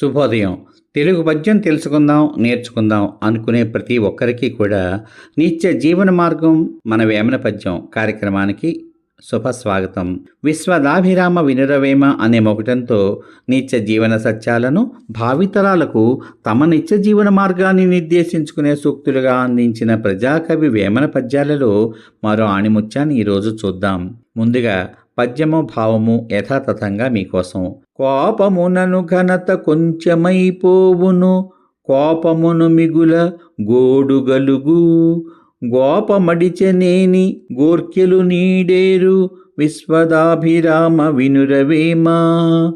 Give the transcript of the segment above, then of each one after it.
శుభోదయం. తెలుగు పద్యం తెలుసుకుందాం నేర్చుకుందాం అనుకునే ప్రతి ఒక్కరికి కూడా నిత్య జీవన మార్గం మన వేమన పద్యం కార్యక్రమానికి శుభస్వాగతం. విశ్వదాభిరామ వినురవేమ అనే మొకటంతో నిత్య జీవన సత్యాలను భావితరాలకు తమ నిత్య జీవన మార్గాన్ని నిర్దేశించుకునే సూక్తులుగా అందించిన ప్రజాకవి వేమన పద్యాలలో మరో ఆణిముత్యాన్ని ఈరోజు చూద్దాం. ముందుగా పద్యము భావము యథాతథంగా మీకోసం. కోపమునను ఘనత కొంచెమైపోవును. కోపమును మిగుల గోడుగలుగు. గోపమడిచెనేని గోర్కెలు నీడేరు. విశ్వదాభిరామ వినురవేమా.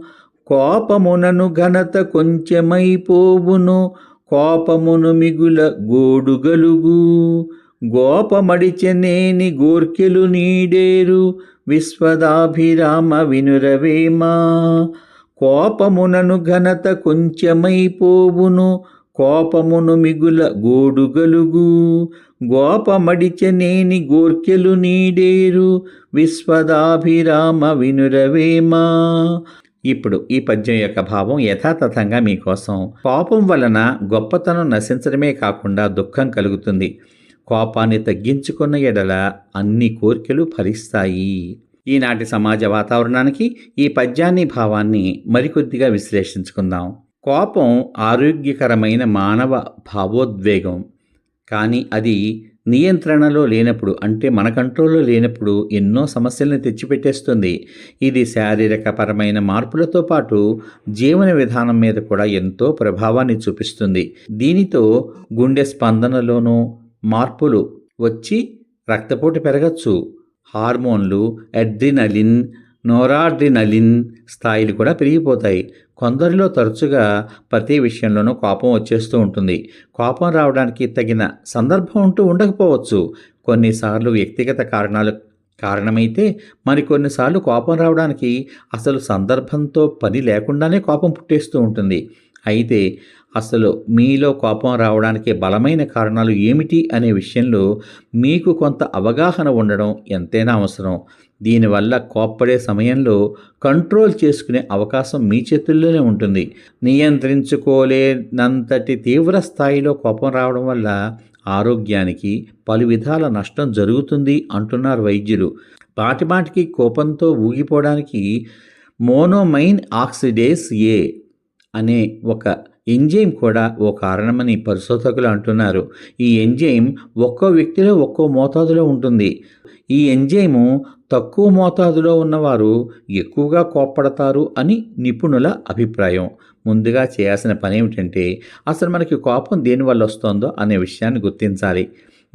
కోపమునను ఘనత కొంచెమైపోవును. కోపమును మిగుల గోడుగలుగు. గోపమడిచెనేని గోర్కెలు నీడేరు. విశ్వదాభిరామ వినురవేమా కోపమునను ఘనత కొంచెమైపోవును కోపమును మిగుల గోడుగలుగు. గోపమడిచనేని గోర్కెలు నీడేరు విశ్వదాభిరామ వినురవేమా ఇప్పుడు ఈ పద్యం యొక్క భావం యథాతథంగా మీకోసం. కోపం వలన గొప్పతనం నశించడమే కాకుండా దుఃఖం కలుగుతుంది. కోపాన్ని తగ్గించుకున్న ఎడల అన్ని కోరికలు ఫలిస్తాయి. ఈనాటి సమాజ వాతావరణానికి ఈ పద్యాన్ని భావాన్ని మరికొద్దిగా విశ్లేషించుకుందాం. కోపం ఆరోగ్యకరమైన మానవ భావోద్వేగం. కానీ అది నియంత్రణలో లేనప్పుడు అంటే మన కంట్రోల్లో లేనప్పుడు ఎన్నో సమస్యలను తెచ్చిపెట్టేస్తుంది. ఇది శారీరకపరమైన మార్పులతో పాటు జీవన విధానం మీద కూడా ఎంతో ప్రభావాన్ని చూపిస్తుంది. దీనితో గుండె స్పందనలోనూ మార్పులు వచ్చి రక్తపోటు పెరగచ్చు. హార్మోన్లు అడ్రినలిన్ నోరాడ్రినలిన్ స్థాయిలు కూడా పెరిగిపోతాయి. కొందరిలో తరచుగా ప్రతి విషయంలోనూ కోపం వచ్చేస్తూ ఉంటుంది. కోపం రావడానికి తగిన సందర్భం ఉంటూ ఉండకపోవచ్చు. కొన్నిసార్లు వ్యక్తిగత కారణాలు కారణమైతే మరికొన్నిసార్లు కోపం రావడానికి అసలు సందర్భంతో పని లేకుండానే కోపం పుట్టేస్తూ ఉంటుంది. అయితే అసలు మీలో కోపం రావడానికి బలమైన కారణాలు ఏమిటి అనే విషయంలో మీకు కొంత అవగాహన ఉండడం ఎంతైనా అవసరం. దీనివల్ల కోప్పడే సమయంలో కంట్రోల్ చేసుకునే అవకాశం మీ చేతుల్లోనే ఉంటుంది. నియంత్రించుకోలేనంతటి తీవ్ర స్థాయిలో కోపం రావడం వల్ల ఆరోగ్యానికి పలు విధాల నష్టం జరుగుతుంది అంటున్నారు వైద్యులు. పాటిమాటికి కోపంతో ఊగిపోవడానికి మోనోమైన్ ఆక్సిడేస్ ఏ అనే ఒక ఎంజైమ్ కూడా ఓ కారణమని పరిశోధకులు అంటున్నారు. ఈ ఎంజైమ్ ఒక్కో వ్యక్తిలో ఒక్కో మోతాదులో ఉంటుంది. ఈ ఎంజైము తక్కువ మోతాదులో ఉన్నవారు ఎక్కువగా కోప్పడతారు అని నిపుణుల అభిప్రాయం. ముందుగా చేయాల్సిన పని ఏమిటంటే అసలు మనకి కోపం దేనివల్ల వస్తుందో అనే విషయాన్ని గుర్తించాలి.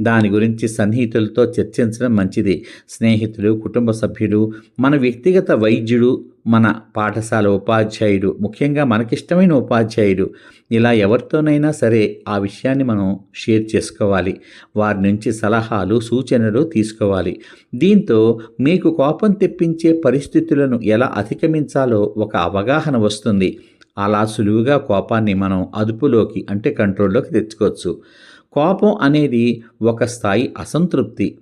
దాని గురించి సన్నిహితులతో చర్చించడం మంచిది. స్నేహితులు కుటుంబ సభ్యులు మన వ్యక్తిగత వైద్యుడు మన పాఠశాల ఉపాధ్యాయుడు ముఖ్యంగా మనకిష్టమైన ఉపాధ్యాయుడు. ఇలా ఎవరితోనైనా సరే ఆ విషయాన్ని మనం షేర్ చేసుకోవాలి. వారి నుంచి సలహాలు సూచనలు తీసుకోవాలి. దీంతో మీకు కోపం తెప్పించే పరిస్థితులను ఎలా అధిగమించాలో ఒక అవగాహన వస్తుంది. అలా సులువుగా కోపాన్ని మనం అదుపులోకి అంటే కంట్రోల్లోకి తెచ్చుకోవచ్చు. కోపం అనేది ఒక స్థాయి అసంతృప్తి.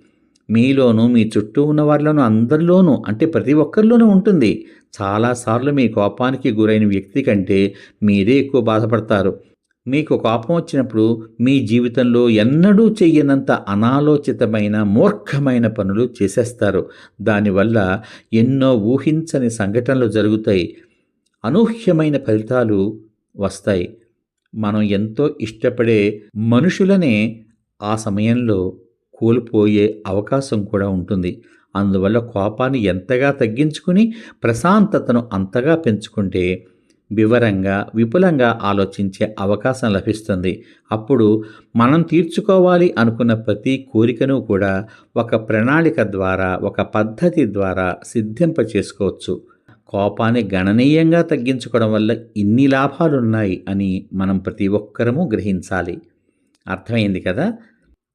మీలోనూ మీ చుట్టూ ఉన్న వారిలోనూ అందరిలోనూ అంటే ప్రతి ఒక్కరిలోనూ ఉంటుంది. చాలాసార్లు మీ కోపానికి గురైన వ్యక్తి కంటే మీరే ఎక్కువ బాధపడతారు. మీకు కోపం వచ్చినప్పుడు మీ జీవితంలో ఎన్నడూ చెయ్యనంత అనాలోచితమైన మూర్ఖమైన పనులు చేసేస్తారు. దానివల్ల ఎన్నో ఊహించని సంఘటనలు జరుగుతాయి. అనూహ్యమైన ఫలితాలు వస్తాయి. మనం ఎంతో ఇష్టపడే మనుషులనే ఆ సమయంలో కోల్పోయే అవకాశం కూడా ఉంటుంది. అందువల్ల కోపాన్ని ఎంతగా తగ్గించుకుని ప్రశాంతతను అంతగా పెంచుకుంటే వివరంగా విపులంగా ఆలోచించే అవకాశం లభిస్తుంది. అప్పుడు మనం తీర్చుకోవాలి అనుకున్న ప్రతి కోరికను కూడా ఒక ప్రణాళిక ద్వారా ఒక పద్ధతి ద్వారా సిద్ధింప చేసుకోవచ్చు కోపాన్ని గణనీయంగా తగ్గించుకోవడం వల్ల ఇన్ని లాభాలున్నాయి అని మనం ప్రతి ఒక్కరము గ్రహించాలి. అర్థమైంది కదా?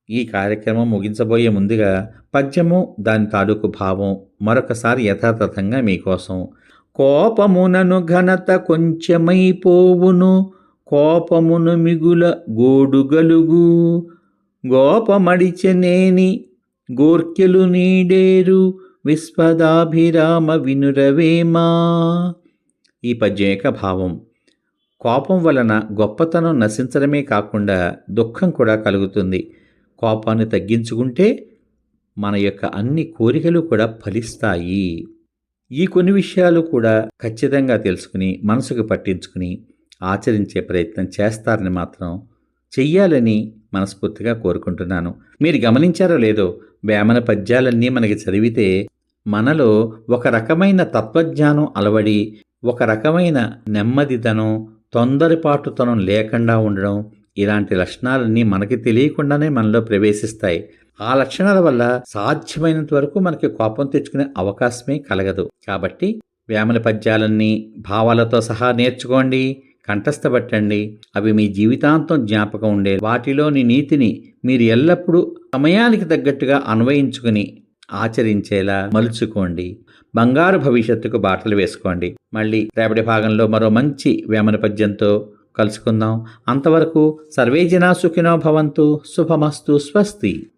ఈ కార్యక్రమం ముగించబోయే ముందుగా పద్యము దాని తాలూకు భావం మరొకసారి యథాతథంగా మీకోసం. కోపమునను ఘనత కొంచెమైపోవును కోపమును మిగుల గోడుగలుగు. గోపమడిచెనేని గోర్కెలు నీడేరు విశ్వదాభిరామ వినురవేమా ఈ పద్యం యొక్క భావం కోపం వలన గొప్పతనం నశించడమే కాకుండా దుఃఖం కూడా కలుగుతుంది. కోపాన్ని తగ్గించుకుంటే మన యొక్క అన్ని కోరికలు కూడా ఫలిస్తాయి. ఈ కొన్ని విషయాలు కూడా ఖచ్చితంగా తెలుసుకుని మనసుకు పట్టించుకుని ఆచరించే ప్రయత్నం చేస్తారని మాత్రం చెయ్యాలని మనస్ఫూర్తిగా కోరుకుంటున్నాను. మీరు గమనించారో లేదో వేమన పద్యాలన్నీ మనకి చదివితే మనలో ఒక రకమైన తత్వజ్ఞానం అలవడి ఒక రకమైన నెమ్మదితనం తొందరపాటుతనం లేకుండా ఉండడం ఇలాంటి లక్షణాలన్నీ మనకి తెలియకుండానే మనలో ప్రవేశిస్తాయి. ఆ లక్షణాల వల్ల సాధ్యమైనంత వరకు మనకి కోపం తెచ్చుకునే అవకాశమే కలగదు. కాబట్టి వేమన పద్యాలన్నీ భావాలతో సహా నేర్చుకోండి కంఠస్థపట్టండి అవి మీ జీవితాంతం జ్ఞాపకం ఉండే వాటిలోని నీతిని మీరు ఎల్లప్పుడూ సమయానికి తగ్గట్టుగా అన్వయించుకుని ఆచరించేలా మలుచుకోండి. బంగారు భవిష్యత్తుకు బాటలు వేసుకోండి. మళ్ళీ రేపటి భాగంలో మరో మంచి వేమన పద్యంతో కలుసుకుందాం. అంతవరకు సర్వే జనా సుఖినో భవంతు. శుభమస్తు. స్వస్తి.